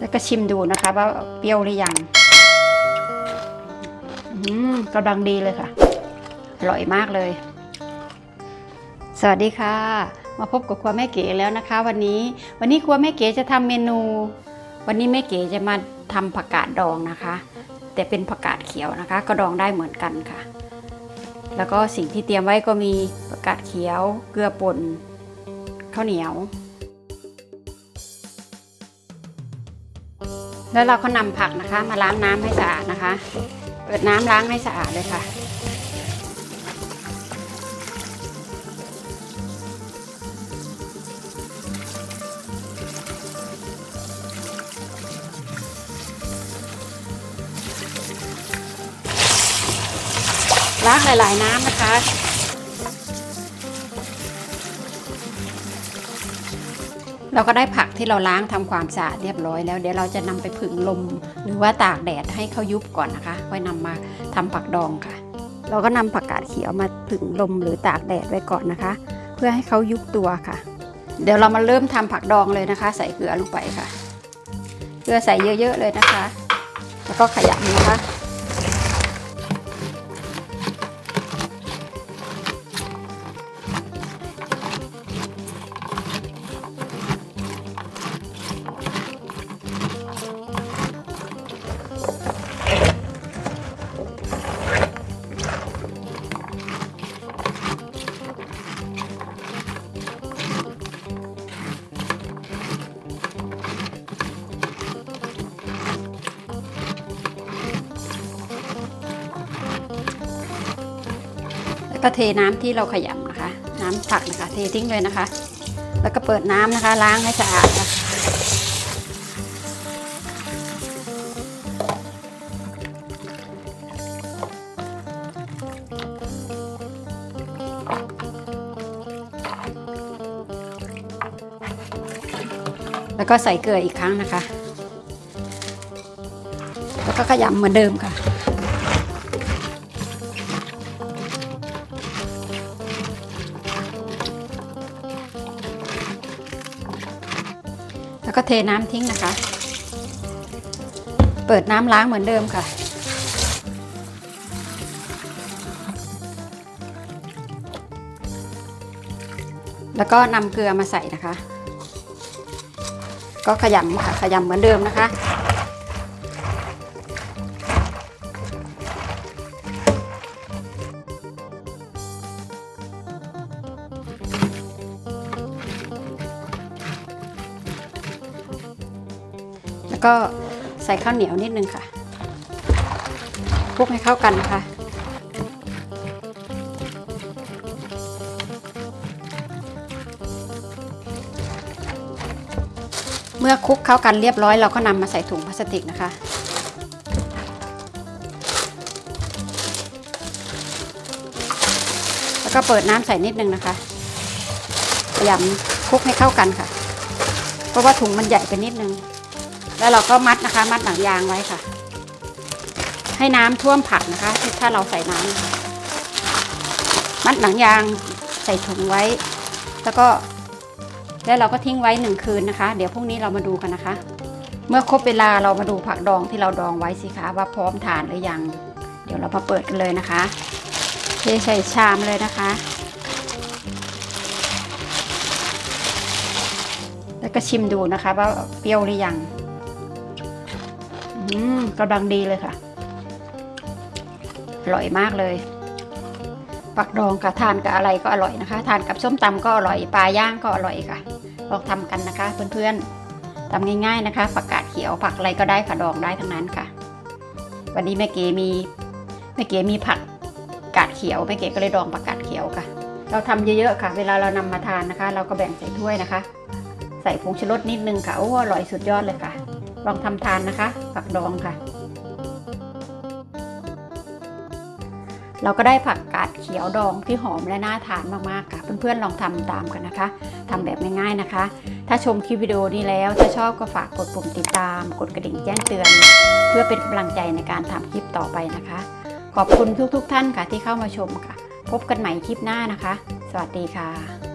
แล้วก็ชิมดูนะคะ ว่าเปรี้ยวหรือยังกำลังดีเลยค่ะ อร่อยมากเลย สวัสดีค่ะ มาพบกับครัวแม่เก๋แล้วนะคะ วันนี้ วันนี้ครัวแม่เก๋จะทำเมนู วันนี้แม่เก๋จะมาทำผักกาดดองนะคะ แต่เป็นผักกาดเขียวนะคะ ก็ดองได้เหมือนกันค่ะ แล้วก็สิ่งที่เตรียมไว้ก็มีผักกาดเขียว เกลือป่นข้าวเหนียว แล้วเราก็นำผักนะคะ มาล้างน้ำให้สะอาดนะคะ เปิดน้ำล้างให้สะอาดเลยค่ะ ล้างหลาย ๆ น้ำนะคะ เราก็ได้ผักที่เราล้างทำความสะอาดเรียบร้อยแล้วเดี๋ยวเราจะนำไปผึ่งลม หรือว่าตากแดดให้เขายุบก่อนนะคะค่อยนำมาทำผักดองค่ะ เราก็นำผักกาดเขียวมาผึ่งลมหรือตากแดดไว้ก่อนนะคะ เพื่อให้เขายุบตัวค่ะ เดี๋ยวเรามาเริ่มทำผักดองเลยนะคะ ใส่เกลือลงไปค่ะ เกลือใส่เยอะๆเลยนะคะ แล้วก็ขยำนะคะ ก็เทน้ำที่เราขยำนะคะ น้ำผักนะคะ เททิ้งเลยนะคะ แล้วก็เปิดน้ำนะคะ ล้างให้สะอาดค่ะแล้วก็ใส่เกลืออีกครั้งนะคะ แล้วก็ขยำเหมือนเดิมค่ะ แล้วก็เทน้ำทิ้งนะคะ เปิดน้ำล้างเหมือนเดิมค่ะ แล้วก็นำเกลือมาใส่นะคะ ก็ขยำค่ะขยำเหมือนเดิมนะคะ แล้วก็ใส่ข้าวเหนียวนิดนึงค่ะคลุกให้เข้ากันนะคะเมื่อคลุกเข้ากันเรียบร้อยเราก็นำมาใส่ถุงพลาสติกนะคะ แล้วก็เปิดน้ำใส่นิดนึงนะคะพยายามคลุกให้เข้ากันค่ะ เพราะว่าถุงมันใหญ่ไปนิดนึง แล้วเราก็มัดนะคะ มัดหนังยางไว้ค่ะ ให้น้ำท่วมผักนะคะ ถ้าเราใส่น้ำนะคะมัดหนังยางใส่ถุงไว้ แล้วก็แล้วเราก็ทิ้งไว้หนึ่งคืนนะคะ เดี๋ยวพรุ่งนี้เรามาดูกันนะคะ เมื่อครบเวลาเรามาดูผักดองที่เราดองไว้สิคะว่าพร้อมทานหรือยัง เดี๋ยวเรามาเปิดกันเลยนะคะเทใส่ชามเลยนะคะ แล้วก็ชิมดูนะคะว่าเปรี้ยวหรือยัง อืมกำลังดีเลยค่ะ อร่อยมากเลยปักดองค่ะทานกับอะไรก็อร่อยนะคะ ทานกับส้มตำก็อร่อยปลาย่างก็อร่อยค่ะลองทำกันนะคะ เพื่อนๆทำง่าย ๆนะคะผักกาดเขียวผักอะไรก็ได้ค่ะดองได้ทั้งนั้นค่ะ วันนี้แม่เก๋มีแม่เก๋มีผักกาดเขียวแม่เก๋ก็เลยดองผักกาดเขียวค่ะ เราทำเยอะๆค่ะ เวลาเรานำมาทานนะคะ เราก็แบ่งใส่ถ้วยนะคะ ใส่ผงชูรสนิดนึงค่ะโอ้อร่อยสุดยอดเลยค่ะ ลองทำทานนะคะ ผักดองค่ะ เราก็ได้ผักกาดเขียวดองที่หอมและน่าทานมากๆค่ะเพื่อนๆลองทำตามกันนะคะทำแบบง่ายๆนะคะ ถ้าชมคลิปวิดีโอนี้แล้ว ถ้าชอบก็ฝากกดปุ่มติดตาม กดกระดิ่งแจ้งเตือน เพื่อเป็นกำลังใจในการทำคลิปต่อไปนะคะ ขอบคุณทุกๆท่านค่ะที่เข้ามาชมค่ะ พบกันใหม่คลิปหน้านะคะ สวัสดีค่ะ